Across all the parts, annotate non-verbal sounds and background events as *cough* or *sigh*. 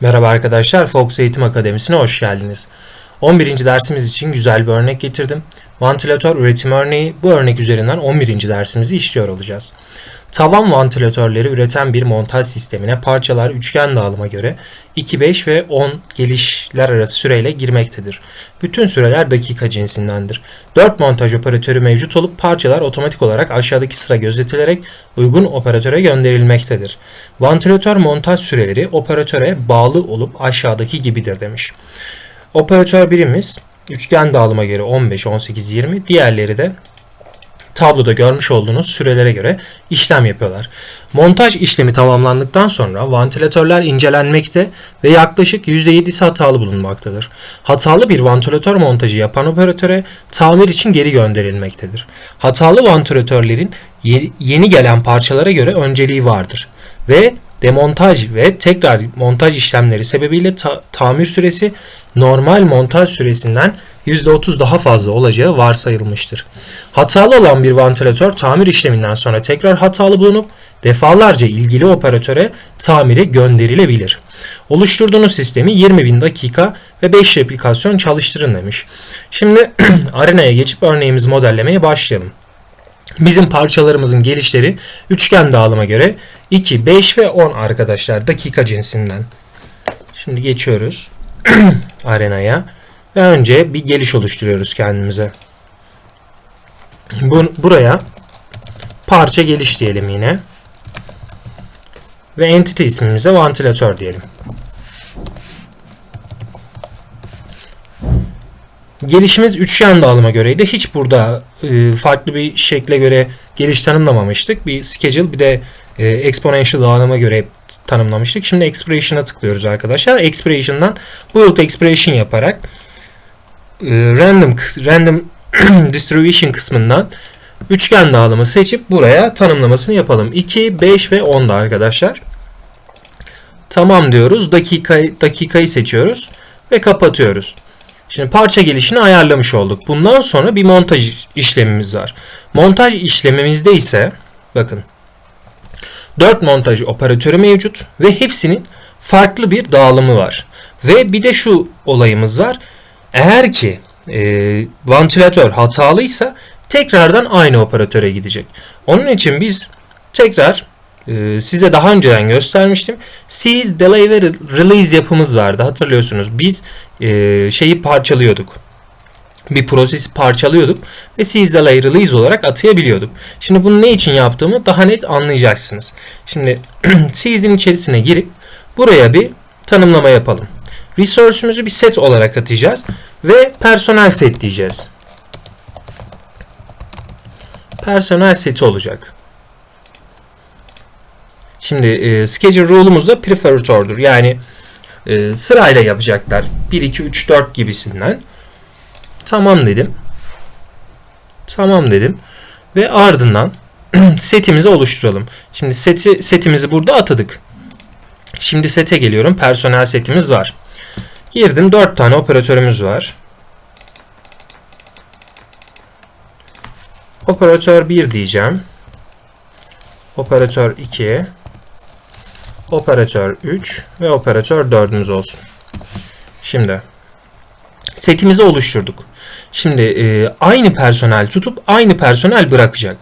Merhaba arkadaşlar, Fox Eğitim Akademisi'ne hoş geldiniz. 11. dersimiz için güzel bir örnek getirdim. Vantilatör üretim örneği. Bu örnek üzerinden 11. dersimizi işliyor olacağız. Tavan vantilatörleri üreten bir montaj sistemine parçalar üçgen dağılıma göre 2, 5 ve 10 gelişler arası süreyle girmektedir. Bütün süreler dakika cinsindendir. 4 montaj operatörü mevcut olup parçalar otomatik olarak aşağıdaki sıra gözetilerek uygun operatöre gönderilmektedir. Vantilatör montaj süreleri operatöre bağlı olup aşağıdaki gibidir demiş. Operatör birimiz üçgen dağılıma göre 15, 18, 20. Diğerleri de tabloda görmüş olduğunuz sürelere göre işlem yapıyorlar. Montaj işlemi tamamlandıktan sonra vantilatörler incelenmekte ve yaklaşık %7'si hatalı bulunmaktadır. Hatalı bir vantilatör montajı yapan operatöre tamir için geri gönderilmektedir. Hatalı vantilatörlerin ye- yeni gelen parçalara göre önceliği vardır ve demontaj ve tekrar montaj işlemleri sebebiyle ta- tamir süresi normal montaj süresinden %30 daha fazla olacağı varsayılmıştır. Hatalı olan bir vantilatör tamir işleminden sonra tekrar hatalı bulunup defalarca ilgili operatöre tamire gönderilebilir. Oluşturduğunuz sistemi 20.000 dakika ve 5 replikasyon çalıştırın demiş. Şimdi *clears throat* arenaya geçip örneğimizi modellemeye başlayalım. Bizim parçalarımızın gelişleri üçgen dağılıma göre 2, 5 ve 10 arkadaşlar dakika cinsinden. Şimdi geçiyoruz *clears throat* arenaya ve önce bir geliş oluşturuyoruz kendimize. Bu, buraya parça geliş diyelim yine. Ve entity ismimize vantilatör diyelim. Gelişimiz üçgen dağılıma göreydi. Hiç burada e, farklı bir şekle göre geliş tanımlamamıştık. Bir schedule bir de e, exponential dağılıma göre tanımlamıştık. Şimdi expression'a tıklıyoruz arkadaşlar. Expression'dan build expression yaparak e, random random *clears throat* distribution kısmından üçgen dağılımı seçip buraya tanımlamasını yapalım. 2, 5 ve 10'da arkadaşlar. Tamam diyoruz. Dakikayı, dakikayı seçiyoruz ve kapatıyoruz. Şimdi parça gelişini ayarlamış olduk. Bundan sonra bir montaj işlemimiz var. Montaj işlemimizde ise bakın 4 montaj operatörü mevcut ve hepsinin farklı bir dağılımı var. Ve bir de şu olayımız var. Eğer ki e, vantilatör hatalıysa tekrardan aynı operatöre gidecek. Onun için biz tekrar e, size daha önceden göstermiştim. Seize, Delay ve Release yapımız vardı. Hatırlıyorsunuz biz e, şeyi parçalıyorduk. Bir prosesi parçalıyorduk ve Seize, Delay, Release olarak atayabiliyorduk. Şimdi bunu ne için yaptığımı daha net anlayacaksınız. Şimdi *clears throat* Seize'in içerisine girip buraya bir tanımlama yapalım. Resource'ümüzü bir set olarak atacağız ve personel set diyeceğiz. Personel seti olacak. Şimdi e, schedule rule'umuz da preferred. Yani e, sırayla yapacaklar. 1, 2, 3, 4 gibisinden. Tamam dedim. Tamam dedim. Ve ardından *clears throat* setimizi oluşturalım. Şimdi seti setimizi burada atadık. Şimdi sete geliyorum. Personel setimiz var. Girdim. 4 tane operatörümüz var. Operatör 1 diyeceğim. Operatör 2. Operatör 3 ve operatör 4'ümüz olsun. Şimdi setimizi oluşturduk. Şimdi e, aynı personel tutup aynı personel bırakacak.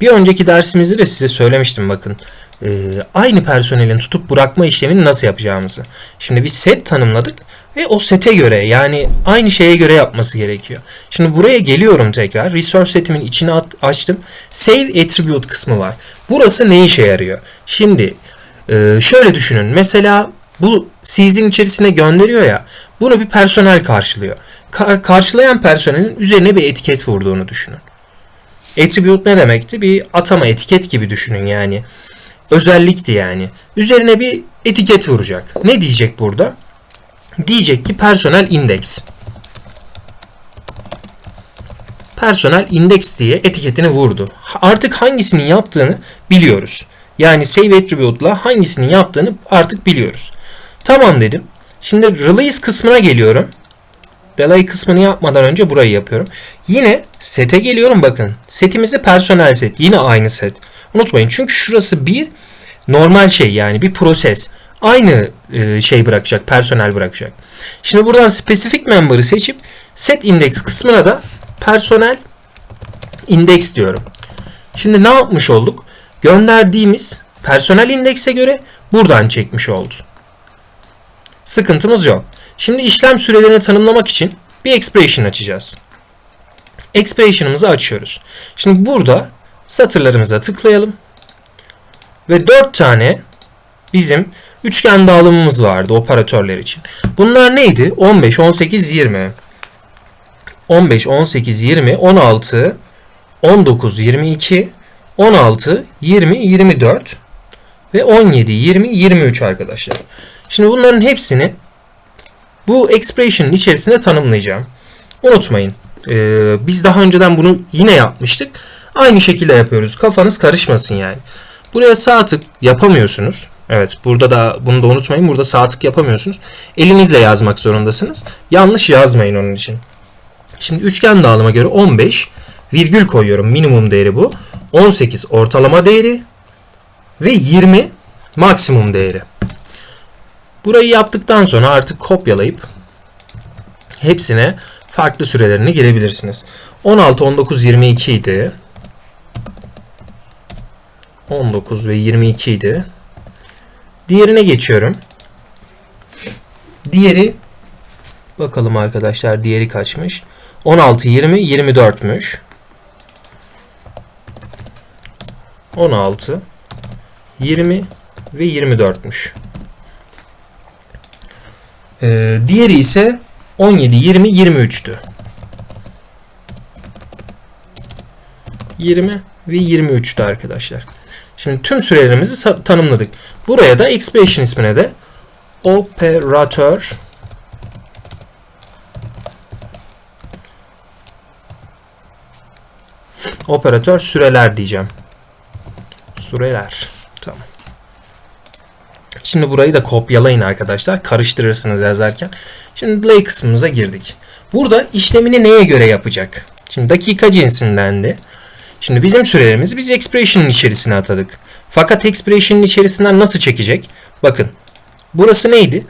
Bir önceki dersimizde de size söylemiştim bakın. E, aynı personelin tutup bırakma işlemini nasıl yapacağımızı. Şimdi bir set tanımladık ve o sete göre yani aynı şeye göre yapması gerekiyor. Şimdi buraya geliyorum tekrar. Resource setimin içine at, açtım. Save attribute kısmı var. Burası ne işe yarıyor? Şimdi ee, şöyle düşünün. Mesela bu sizin içerisine gönderiyor ya. Bunu bir personel karşılıyor. Ka- karşılayan personelin üzerine bir etiket vurduğunu düşünün. Attribute ne demekti? Bir atama etiket gibi düşünün yani. Özellikti yani. Üzerine bir etiket vuracak. Ne diyecek burada? Diyecek ki personel index. Personel index diye etiketini vurdu. Artık hangisinin yaptığını biliyoruz. Yani save attribute'la hangisinin yaptığını artık biliyoruz. Tamam dedim. Şimdi release kısmına geliyorum. Delay kısmını yapmadan önce burayı yapıyorum. Yine sete geliyorum bakın. Setimizi personel set. Yine aynı set. Unutmayın çünkü şurası bir normal şey yani bir proses. aynı e, şey bırakacak, personel bırakacak. Şimdi buradan specific member'ı seçip set index kısmına da personel index diyorum. Şimdi ne yapmış olduk? Gönderdiğimiz personel indekse göre buradan çekmiş oldu. Sıkıntımız yok. Şimdi işlem sürelerini tanımlamak için bir expression açacağız. Expression'ımızı açıyoruz. Şimdi burada satırlarımıza tıklayalım. Ve 4 tane bizim üçgen dağılımımız vardı operatörler için. Bunlar neydi? 15, 18, 20. 15, 18, 20, 16, 19, 22, 16, 20, 24 ve 17, 20, 23 arkadaşlar. Şimdi bunların hepsini bu expression'ın içerisinde tanımlayacağım. Unutmayın. Ee, biz daha önceden bunu yine yapmıştık. Aynı şekilde yapıyoruz. Kafanız karışmasın yani. Buraya sağ tık yapamıyorsunuz. Evet burada da bunu da unutmayın. Burada sağ tık yapamıyorsunuz. Elinizle yazmak zorundasınız. Yanlış yazmayın onun için. Şimdi üçgen dağılıma göre 15 virgül koyuyorum. Minimum değeri bu. 18 ortalama değeri ve 20 maksimum değeri. Burayı yaptıktan sonra artık kopyalayıp hepsine farklı sürelerini girebilirsiniz. 16, 19, 22 idi. 19 ve 22 idi. Diğerine geçiyorum. Diğeri bakalım arkadaşlar diğeri kaçmış? 16, 20, 24'müş. 16, 20 ve 24'müş. Ee, diğeri ise 17, 20, 23'tü. 20 ve 23'tü arkadaşlar. Şimdi tüm sürelerimizi tanımladık. Buraya da expression ismine de operatör operatör süreler diyeceğim. Süreler. Şimdi burayı da kopyalayın arkadaşlar. Karıştırırsınız yazarken. Şimdi delay kısmımıza girdik. Burada işlemini neye göre yapacak? Şimdi dakika cinsindendi. Şimdi bizim sürelerimizi biz expression'ın içerisine atadık. Fakat expression'ın içerisinden nasıl çekecek? Bakın. Burası neydi?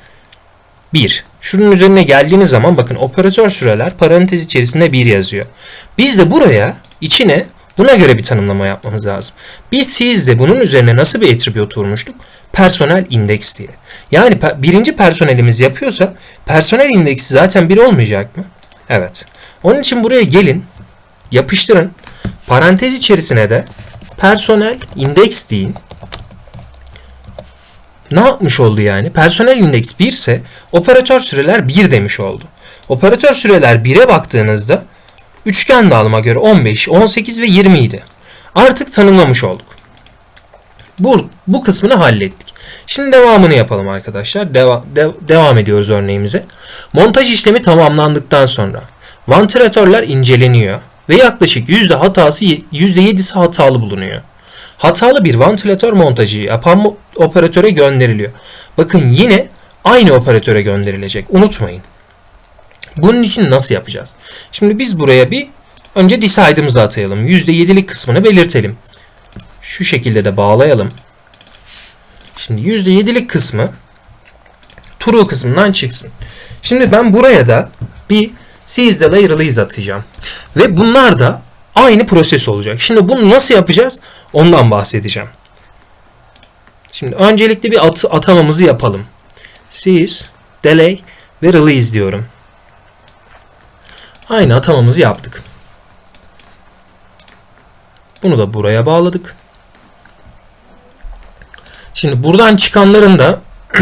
1. Şunun üzerine geldiğiniz zaman bakın operatör süreler parantez içerisinde 1 yazıyor. Biz de buraya içine buna göre bir tanımlama yapmamız lazım. Biz sizde bunun üzerine nasıl bir attribute vurmuştuk? Personel index diye. Yani birinci personelimiz yapıyorsa personel indeksi zaten 1 olmayacak mı? Evet. Onun için buraya gelin, yapıştırın. Parantez içerisine de personel index deyin. Ne yapmış oldu yani? Personel index 1 ise operatör süreler 1 demiş oldu. Operatör süreler 1'e baktığınızda üçgen dağılıma göre 15, 18 ve 20 idi. Artık tanımlamış olduk. Bu, bu kısmını hallettik. Şimdi devamını yapalım arkadaşlar. Deva, de, devam ediyoruz örneğimize. Montaj işlemi tamamlandıktan sonra vantilatörler inceleniyor ve yaklaşık yüzde hatası %7'si hatalı bulunuyor. Hatalı bir vantilatör montajı yapan operatöre gönderiliyor. Bakın yine aynı operatöre gönderilecek. Unutmayın. Bunun için nasıl yapacağız? Şimdi biz buraya bir önce decide'ımızı atayalım. %7'lik kısmını belirtelim. Şu şekilde de bağlayalım. Şimdi %7'lik kısmı true kısmından çıksın. Şimdi ben buraya da bir seize delay release atacağım. Ve bunlar da aynı proses olacak. Şimdi bunu nasıl yapacağız? Ondan bahsedeceğim. Şimdi öncelikle bir at atamamızı yapalım. Seize, delay ve release diyorum. Aynı atamamızı yaptık. Bunu da buraya bağladık. Şimdi buradan çıkanların da *clears throat*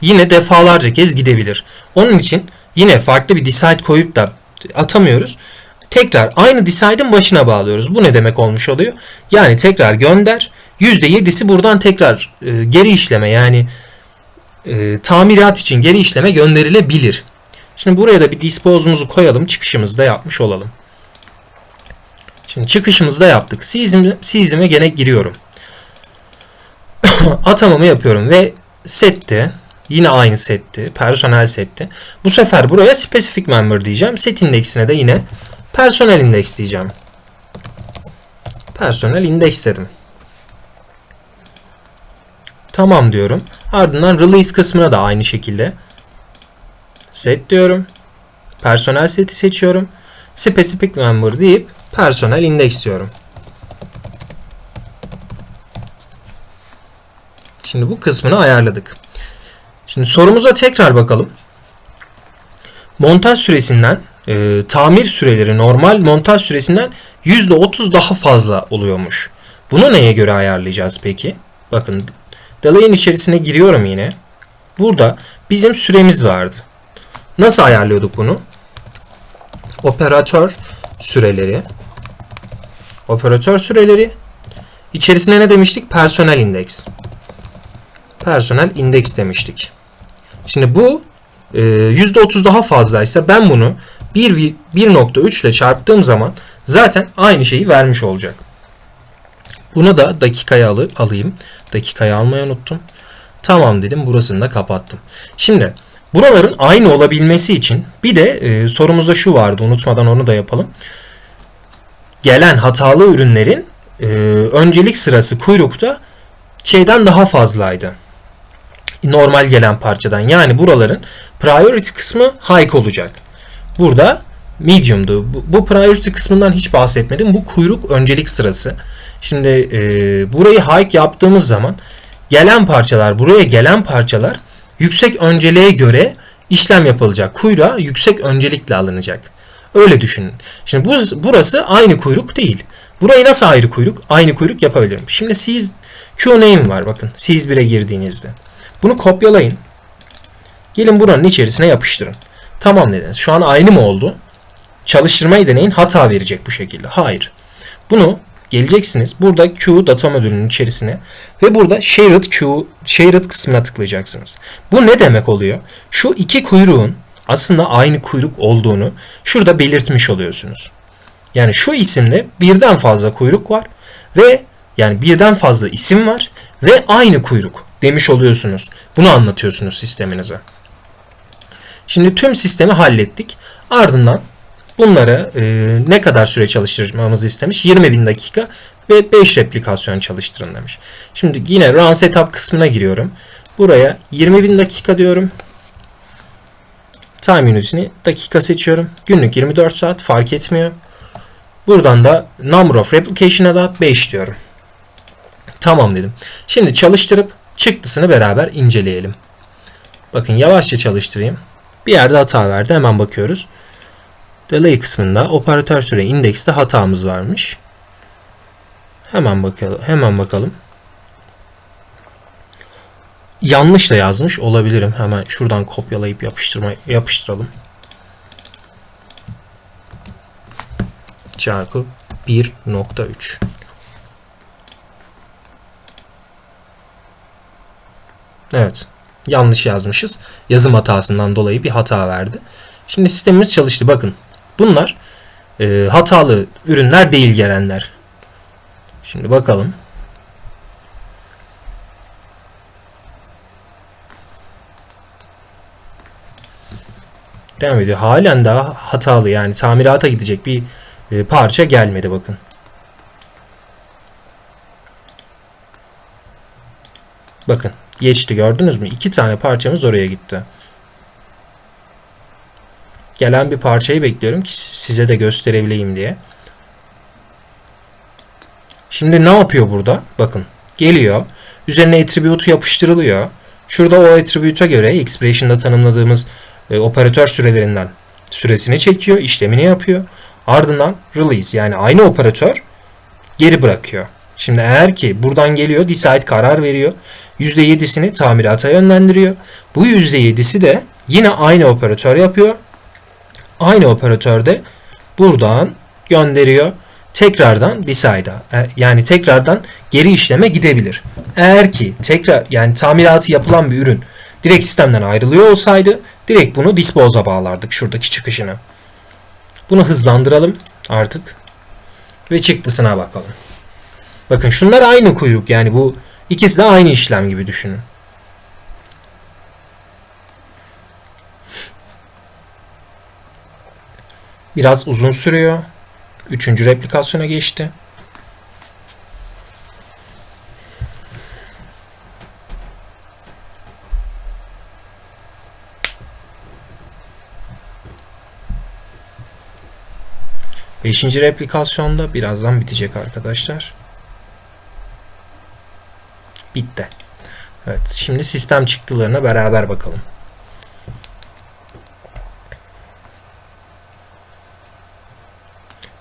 yine defalarca kez gidebilir. Onun için yine farklı bir decide koyup da atamıyoruz. Tekrar aynı decide'ın başına bağlıyoruz. Bu ne demek olmuş oluyor? Yani tekrar gönder. %7'si buradan tekrar e, geri işleme yani e, tamirat için geri işleme gönderilebilir. Şimdi buraya da bir dispose'umuzu koyalım. Çıkışımızı da yapmış olalım. Şimdi çıkışımızı da yaptık. Season'e gene giriyorum. *clears throat* atamamı yapıyorum ve sette yine aynı setti. Personel setti. Bu sefer buraya specific member diyeceğim. Set indeksine de yine personel index diyeceğim. Personel index dedim. Tamam diyorum. Ardından release kısmına da aynı şekilde set diyorum. Personel seti seçiyorum. Specific member deyip personel index diyorum. Şimdi bu kısmını ayarladık. Şimdi sorumuza tekrar bakalım. Montaj süresinden e, tamir süreleri normal montaj süresinden %30 daha fazla oluyormuş. Bunu neye göre ayarlayacağız peki? Bakın delay'in içerisine giriyorum yine. Burada bizim süremiz vardı. Nasıl ayarlıyorduk bunu? Operatör süreleri. Operatör süreleri. İçerisine ne demiştik? Personel indeks. Personel indeks demiştik. Şimdi bu e, %30 daha fazlaysa ben bunu 1.3 ile çarptığım zaman zaten aynı şeyi vermiş olacak. Bunu da dakikaya al alayım. Dakikayı almayı unuttum. Tamam dedim. Burasını da kapattım. Şimdi buraların aynı olabilmesi için bir de e, sorumuzda şu vardı. Unutmadan onu da yapalım. Gelen hatalı ürünlerin e, öncelik sırası kuyrukta şeyden daha fazlaydı. Normal gelen parçadan. Yani buraların priority kısmı high olacak. Burada medium'du. Bu, priority kısmından hiç bahsetmedim. Bu kuyruk öncelik sırası. Şimdi e, burayı hike yaptığımız zaman gelen parçalar, buraya gelen parçalar yüksek önceliğe göre işlem yapılacak. Kuyruğa yüksek öncelikle alınacak. Öyle düşünün. Şimdi bu, burası aynı kuyruk değil. Burayı nasıl ayrı kuyruk? Aynı kuyruk yapabilirim. Şimdi siz Q name var bakın. Siz 1'e girdiğinizde. Bunu kopyalayın. Gelin buranın içerisine yapıştırın. Tamam dediniz. Şu an aynı mı oldu? Çalıştırmayı deneyin. Hata verecek bu şekilde. Hayır. Bunu geleceksiniz. Burada Q data modülünün içerisine ve burada shared Q shared kısmına tıklayacaksınız. Bu ne demek oluyor? Şu iki kuyruğun aslında aynı kuyruk olduğunu şurada belirtmiş oluyorsunuz. Yani şu isimde birden fazla kuyruk var ve yani birden fazla isim var ve aynı kuyruk demiş oluyorsunuz. Bunu anlatıyorsunuz sisteminize. Şimdi tüm sistemi hallettik. Ardından bunları e, ne kadar süre çalıştırmamızı istemiş? 20 bin dakika ve 5 replikasyon çalıştırın demiş. Şimdi yine run setup kısmına giriyorum. Buraya 20 bin dakika diyorum. Time unit'ini dakika seçiyorum. Günlük 24 saat fark etmiyor. Buradan da number of replication'a da 5 diyorum. Tamam dedim. Şimdi çalıştırıp çıktısını beraber inceleyelim. Bakın yavaşça çalıştırayım. Bir yerde hata verdi. Hemen bakıyoruz. Delay kısmında operatör süre indekste hatamız varmış. Hemen bakalım. Hemen bakalım. Yanlış da yazmış olabilirim. Hemen şuradan kopyalayıp yapıştırma yapıştıralım. Çarpı 1.3 Evet. Yanlış yazmışız. Yazım hatasından dolayı bir hata verdi. Şimdi sistemimiz çalıştı. Bakın. Bunlar e, hatalı ürünler değil gelenler. Şimdi bakalım. Devam ediyor. Halen daha hatalı yani tamirata gidecek bir e, parça gelmedi bakın. Bakın geçti gördünüz mü? İki tane parçamız oraya gitti. Gelen bir parçayı bekliyorum ki size de gösterebileyim diye. Şimdi ne yapıyor burada? Bakın geliyor. Üzerine attribute'u yapıştırılıyor. Şurada o attribute'a göre expression'da tanımladığımız e, operatör sürelerinden süresini çekiyor, işlemini yapıyor. Ardından release yani aynı operatör geri bırakıyor. Şimdi eğer ki buradan geliyor decide karar veriyor. %7'sini tamirata yönlendiriyor. Bu %7'si de yine aynı operatör yapıyor. Aynı operatörde buradan gönderiyor. Tekrardan decide'a e, yani tekrardan geri işleme gidebilir. Eğer ki tekrar yani tamiratı yapılan bir ürün direkt sistemden ayrılıyor olsaydı direkt bunu dispose'a bağlardık şuradaki çıkışını. Bunu hızlandıralım artık ve çıktısına bakalım. Bakın şunlar aynı kuyruk yani bu İkisi de aynı işlem gibi düşünün. Biraz uzun sürüyor. Üçüncü replikasyona geçti. Beşinci replikasyonda birazdan bitecek arkadaşlar. Bitti. Evet, şimdi sistem çıktılarına beraber bakalım.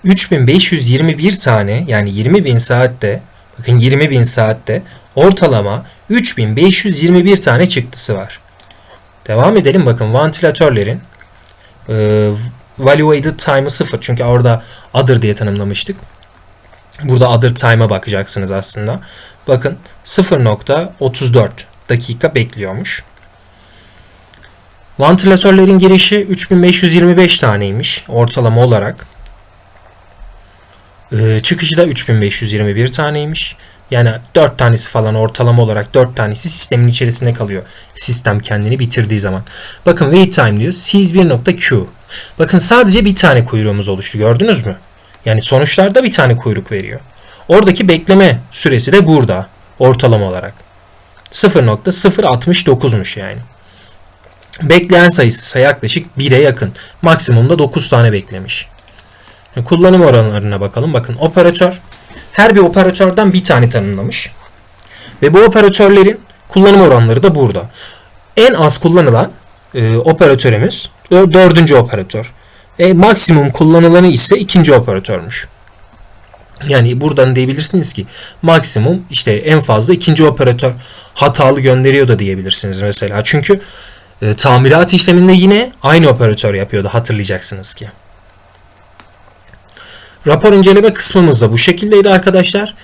...3521 tane yani 20.000 saatte bakın 20.000 saatte ortalama 3521 tane çıktısı var. Devam edelim bakın vantilatörlerin e, Valuated time'ı 0 çünkü orada other diye tanımlamıştık. Burada other time'a bakacaksınız aslında. Bakın 0.34 dakika bekliyormuş. Vantilatörlerin girişi 3525 taneymiş ortalama olarak. Ee, çıkışı da 3521 taneymiş. Yani 4 tanesi falan ortalama olarak 4 tanesi sistemin içerisinde kalıyor. Sistem kendini bitirdiği zaman. Bakın wait time diyor. Sees 1.q. Bakın sadece bir tane kuyruğumuz oluştu. Gördünüz mü? Yani sonuçlarda bir tane kuyruk veriyor. Oradaki bekleme süresi de burada ortalama olarak. 0.069'muş yani. Bekleyen sayısı ise yaklaşık 1'e yakın. Maksimumda 9 tane beklemiş. Kullanım oranlarına bakalım. Bakın operatör her bir operatörden bir tane tanımlamış. Ve bu operatörlerin kullanım oranları da burada. En az kullanılan e, operatörümüz dördüncü operatör. E, maksimum kullanılanı ise ikinci operatörmüş. Yani buradan diyebilirsiniz ki maksimum işte en fazla ikinci operatör hatalı gönderiyor da diyebilirsiniz mesela. Çünkü e, tamirat işleminde yine aynı operatör yapıyordu hatırlayacaksınız ki. Rapor inceleme kısmımız da bu şekildeydi arkadaşlar.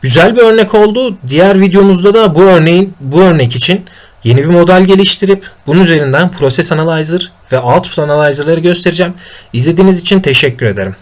Güzel bir örnek oldu. Diğer videomuzda da bu örneğin bu örnek için yeni bir model geliştirip bunun üzerinden Process Analyzer ve Output Analyzer'ları göstereceğim. İzlediğiniz için teşekkür ederim.